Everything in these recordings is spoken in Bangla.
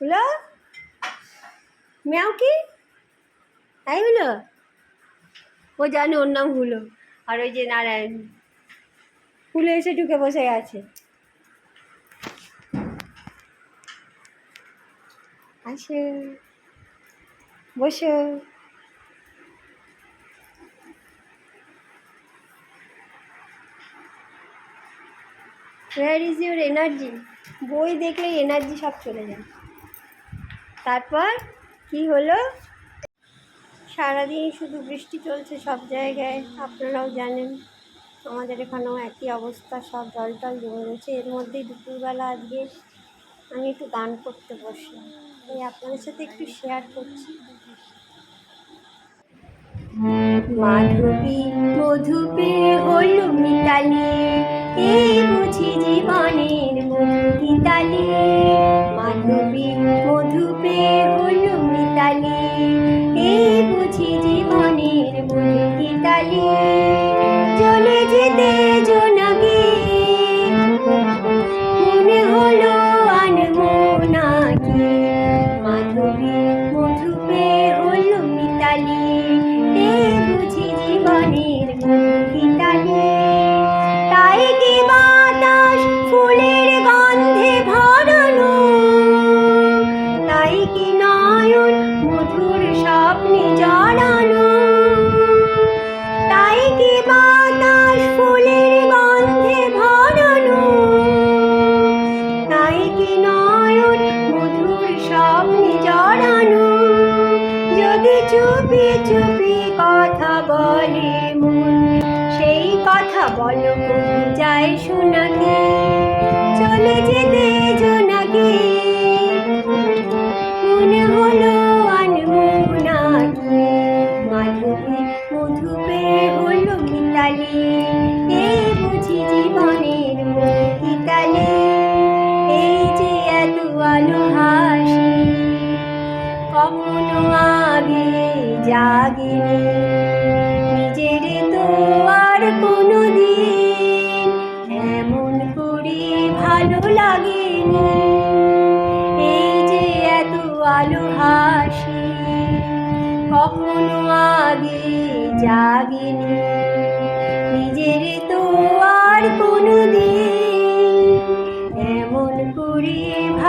হলো ম্যাও কি? তাই হলো? ও জানে ওর নাম হুলো। আর ওই যে নারায়ণ। হুলো এসে ঢুকে বসে আছে। আসো। বসো। ওয়ার ইজ ইউর এনার্জি বই দেখলেই এনার্জি সব চলে যায়। তারপর কি হলো? সারাদিন শুধু বৃষ্টি চলছে সব জায়গায়, আপনারাও জানেন। আমাদের এখানেও একই অবস্থা, সব জল টল জমে রয়েছে এর মধ্যেই দুপুরবেলা আজকে আমি একটু গান করতে বসলাম। এই আপনাদের সাথে একটু শেয়ার করছি। মাধবী মধুপে হলো মিতালি, এই বুঝি জীবনের মধু গীতালি। মাধবী কি নয়ন মধুর স্বপ্নে জড়ানো। যদি চুপি চুপি কথা বলে মন, সেই কথা বলো যায় শোনাকে চলে যেতে জোনাকে। মনে হলো আনব নাকি মাধবী মধুপে হলো মিতালি। এই বুঝি জীবনের আলো হাসি, কখনো আগে জাগিনি। নিজের তো আর কোনো দিন এমন করে ভালো লাগেনি। এই যে এত আলো হাসি, কখনো আগে জাগিনি। নিজের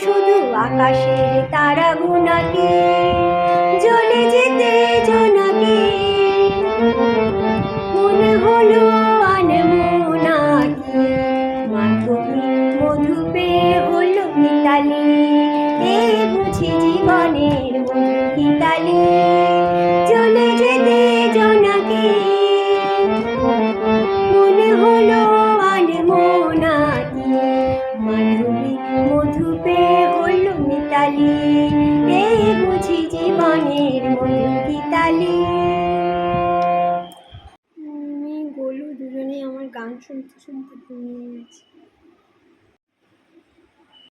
শুধু আকাশের তারা গুনাকে জ্বলে যেতে জোনাকে। মনে হলো আনব নাকি মাধবী মধু পেয়ে হলো মিতালি। এ বুঝি জীবনের মধু গীতালি মিতালি এই বুঝি জীবনের মধু গীতালি। আমি গোলু দুজনেই আমার গান শুনতে শুনতে ঘুমিয়ে গেছি।